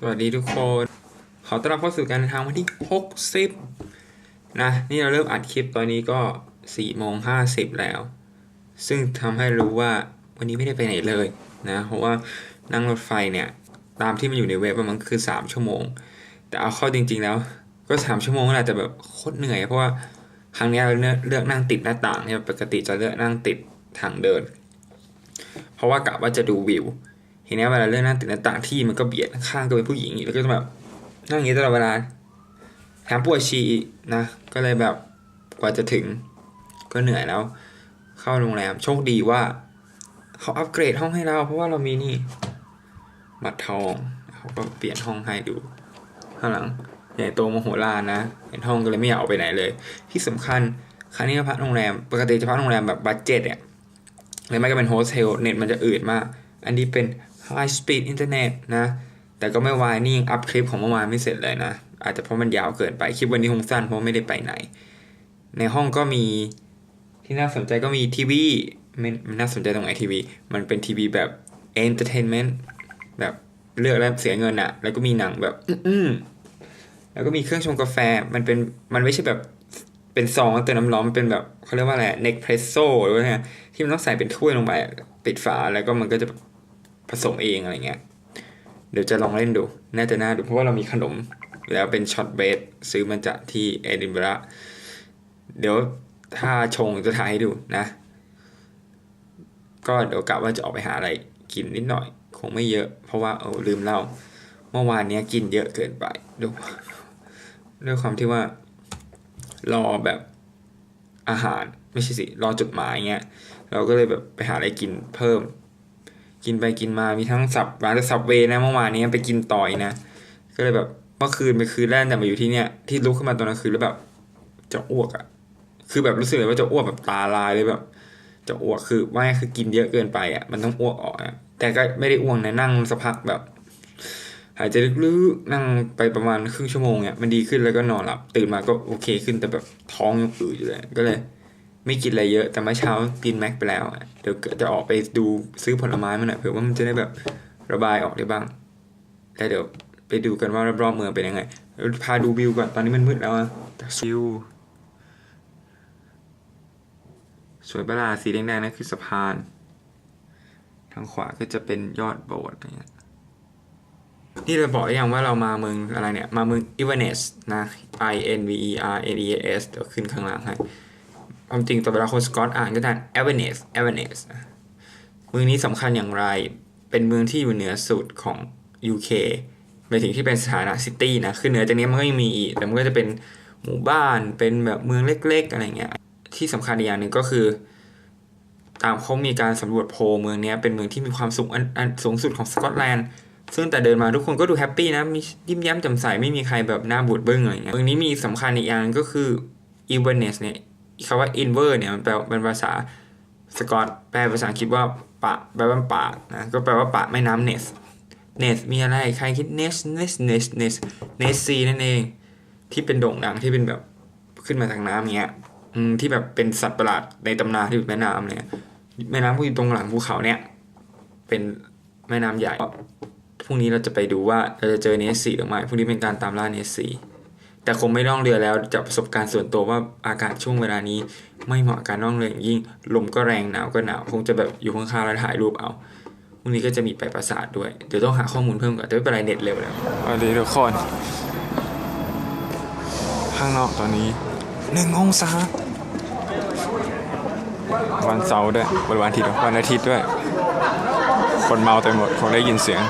สวัสดีทุกคน ขอต้อนรับเข้าสู่การเดินทางวันที่ 60 นะ นี่เราเริ่มอัดคลิปตอนนี้ก็4โมง50 แล้ว ซึ่งทำให้รู้ว่าวันนี้ไม่ได้ไปไหนเลยนะ เพราะว่านั่งรถไฟเนี่ย ตามที่มันอยู่ในเว็บอะมันคือ 3 ชั่วโมง แต่เอาเข้าจริง ๆ แล้วก็ 3 ชั่วโมงแหละแต่แบบโคตรเหนื่อย เพราะว่าครั้งนี้เราเลือกนั่งติดหน้าต่างเนี่ยปกติจะเลือกนั่งติดทางเดิน เพราะว่ากะว่าจะดูวิว ทีนี้เวลาเลื่อนหน้าติดหน้าต่างที่มันก็เบียดข้างก็เป็นผู้หญิงอีกแล้วก็จะแบบนั่งอย่างนี้ตลอดเวลาแถมปวดฉี่นะ ก็เลยแบบกว่าจะถึงก็เหนื่อยแล้ว เข้าโรงแรมโชคดีว่า เขาอัปเกรดห้องให้เรา เพราะว่าเรามีนี่ บัตรทองเขาก็เปลี่ยนห้องให้ดูข้างหลังใหญ่โตมโหฬารนะเห็นห้องก็เลยไม่อยากออกไปไหนเลย ที่สำคัญครั้งนี้พักโรงแรม ปกติจะพักโรงแรมแบบบัตเจ็ตเนี่ยหรือไม่ก็เป็นโฮสเทลเน็ตมันจะอืดมาก อันนี้เป็น High Speed Internet นะ แต่ก็ไม่วายนี่ยังอัพคลิปของเมื่อวานไม่เสร็จเลยนะ อาจจะเพราะมันยาวเกินไป คลิปวันนี้คงสั้นเพราะไม่ได้ไปไหน ในห้องก็มีที่น่าสนใจก็มีทีวีมันน่าสนใจตรงไหนทีวี มันเป็นทีวีแบบ Entertainment แบบเลือกแล้วเสียเงินอะแล้วก็มีหนังแบบ อืแล้วก็มีเครื่องชงกาแฟ มันเป็น มันไม่ใช่แบบ เป็นซองแล้วเติมน้ำร้อน มันเป็นแบบเขาเรียกว่าอะไรเน็กเพรสโซ่หรือว่าไงที่มันต้องใส่เป็นถ้วยลงไป ปิดฝา แล้วก็มันก็จะ สมเองอะไรเงี้ย เดี๋ยวจะลองเล่นดู น่าจะน่าดูเพราะว่าเรามีขนม แล้วเป็นช็อตเบสซื้อมาจากที่เอดินบะระเดี๋ยวถ้าชงจะถ่ายให้ดูนะ ก็เดี๋ยวกะว่าจะออกไปหาอะไรกินนิดหน่อย คงไม่เยอะ เพราะว่าเออลืมเล่า เมื่อวานนี้กินเยอะเกินไปดูด้วยความที่ว่ารอแบบอาหารไม่ใช่สิ รอจดหมายเงี้ย เราก็เลยแบบไปหาอะไรกินเพิ่ม กินไปกินมามีทั้งสับร้านแต่สับเวนะเมื่อวานนี้ไปกินต่อยนะ ก็เลยแบบเมื่อคืนไปคืนแรกแต่มาอยู่ที่เนี้ยที่ลุกขึ้นมาตอนกลางคืนแล้วแบบ จะอ้วกอะคือแบบรู้สึกเลยว่าจะอ้วกแบบตาลายเลยแบบ จะอ้วกคือว่าคือกินเยอะเกินไปอะมันต้องอ้วกออกอะแต่ก็ไม่ได้อ้วกนะนั่งสักพักแบบ หายใจลึกๆนั่งไปประมาณครึ่งชั่วโมงเนี่ยมันดีขึ้นแล้วก็นอนหลับตื่นมาก็โอเคขึ้นแต่แบบท้องยังอืดอยู่เลยก็เลย ไม่กินอะไรเยอะ แต่เมื่อเช้ากินแม็กไปแล้วเดี๋ยวจะออกไปดูซื้อผลไม้มาหน่อยเผื่อว่ามันจะได้แบบระบายออกได้บ้าง แล้วเดี๋ยวไปดูกันว่ารอบๆเมืองเป็นยังไง พาดูวิวก่อน ตอนนี้มันมืดแล้วอะวิว สวยประหลาดสีแดงๆนั่นคือสะพาน ทางขวาก็จะเป็นยอดโบสถ์อะไรเงี้ยนี่เราบอกอยังว่าเรามาเมืองอะไรเนี่ย มาเมืองอิวาเนสนะ I N V E R N E S เดี๋ยวขึ้นข้างล่างให้ ความจริงตัวเวลาคนสกอตอ่านก็ได้ e v a n e s e v a n e s เมืองนี้สำคัญอย่างไร เป็นเมืองที่อยู่เหนือสุดของ UK ไปถึงที่เป็นสถานะซิตี้นะ คือเหนือจากนี้มันก็ยังมีอีก แต่มันก็จะเป็นหมู่บ้าน เป็นแบบเมืองเล็ก ๆ อะไรเงี้ย ที่สำคัญอีกอย่างหนึ่งก็คือ ตามเขามีการสำรวจโพลเมืองนี้เป็นเมืองที่มีความสูงอันสูงสุดของสกอตแลนด์ ซึ่งแต่เดินมาทุกคนก็ดูแฮปปี้นะ มียิ้มแย้มแจ่มใส ไม่มีใครแบบหน้าบูดเบิ้งอะไรเงี้ย เมืองนี้มีสำคัญอีกอย่างก็คือ Inverness เนี่ย คำว่า inver เนี่ยมันแปลเป็นภาษาสกอตแปลภาษาอังกฤษว่าปะแปลว่าปากนะก็แปลว่าปากแม่น้ำเนสเนสมีอะไรใครคิดเนสเนสเนสเนสเนสซีนั่นเอง ที่เป็นโด่งดังที่เป็นแบบขึ้นมาทางน้ำเงี้ยที่แบบเป็นสัตว์ประหลาดในตำนานที่อยู่แม่น้ำเนี่ยแม่น้ำก็อยู่ตรงหลังภูเขาเนี่ยเป็นแม่น้ำใหญ่พรุ่งนี้เราจะไปดูว่าเราจะเจอเนสซีหรือไม่พรุ่งนี้เป็นการตามล่าเนสซี แต่คงไม่ล่องเรือแล้วจากประสบการณ์ส่วนตัวว่าอากาศช่วงเวลานี้ ไม่เหมาะการล่องเรืออย่างยิ่งลมก็แรงหนาวก็หนาวคงจะแบบอยู่ข้างๆแล้วถ่ายรูปเอาพรุ่งนี้ก็จะมีไปปราสาทด้วย เดี๋ยวต้องหาข้อมูลเพิ่มก่อนแต่ไม่เป็นไรเน็ตเร็วแล้วสวัสดีทุกคนข้างนอกตอนนี้หนึ่งองศาวันเสาร์ด้วยวันวันอาทิตย์วยวันอาทิตย์ด้วย คนเมาเต็มหมดคงได้ยินเสียง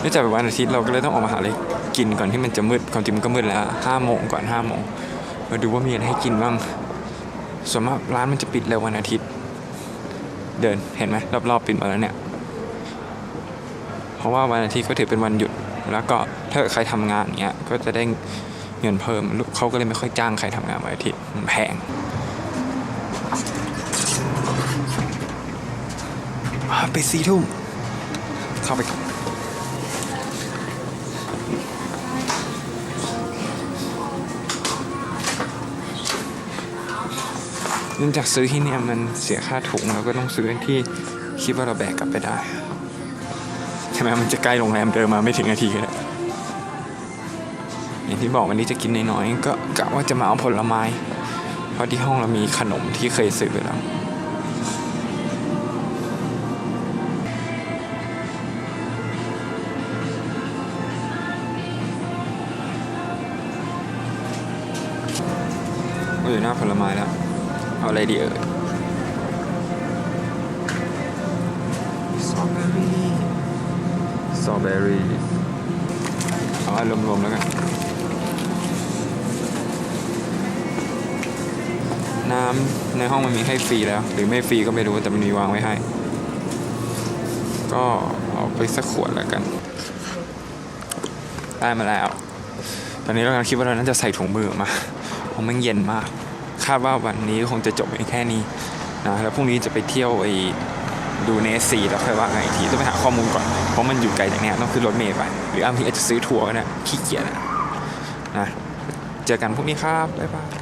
เนื่องจากเป็นวันอาทิตย์เราก็เลยต้องออกมาหาอะไร กินก่อนที่มันจะมืดความจริงมันก็มืดแล้วห้าโมงก่อนห้าโมงมาดูว่ามีอะไรให้กินบ้างส่วนมากร้านมันจะปิดเร็ววันอาทิตย์ เดินเห็นไหมรอบๆปิดหมดแล้วเนี่ย เพราะว่าวันอาทิตย์ก็ถือเป็นวันหยุด แล้วก็ถ้าใครทำงานเงี้ยก็จะได้เงินเพิ่มเขาก็เลยไม่ค่อยจ้างใครทำงานวันอาทิตย์มันแพงไปดสี่ทุ่มเข้าไปก่อน นื่องจากซื้อที่เนี่ยมันเสียค่าถุงเราก็ต้องซื้อที่คิดว่าเราแบกกลับไปได้ใช่ไหมมันจะใกล้โรงแรมเดินมาไม่ถึงนาทีก็ได้อย่างที่บอกวันนี้จะกินน้อยๆก็กะว่าจะมาเอาผลไม้ เพราะที่ห้องเรามีขนมที่เคยซื้อไปแล้วอยู่หน้าผลไม้แล้ว เอาอะไรดีเอ่ยสตรอเบอรี่สตรอเบอรี่เอาอันรวมๆแล้วกันน้ำในห้องมันมีให้ฟรีแล้ว หรือไม่ฟรีก็ไม่รู้แต่มันมีวางไว้ให้ ก็เอาไปสักขวดแล้วกัน ได้มาแล้ว ตอนนี้เรากำลังคิดว่าเราน่าจะใส่ถุงมือออกมาเพราะมันเย็นมาก คาดว่าวันนี้คงจะจบแค่นี้นะแล้วพรุ่งนี้จะไปเที่ยวไอ้ดูเนสซีแล้วค่อยว่าไงอีกทีต้องไปหาข้อมูลก่อน เพราะมันอยู่ไกลจากเนี้ยต้องขึ้นรถเมล์ไปหรือบางทีอาจจะซื้อทัวร์ก็ได้ขี้เกียจนะนะเจอกันพรุ่งนี้ครับบ๊ายบาย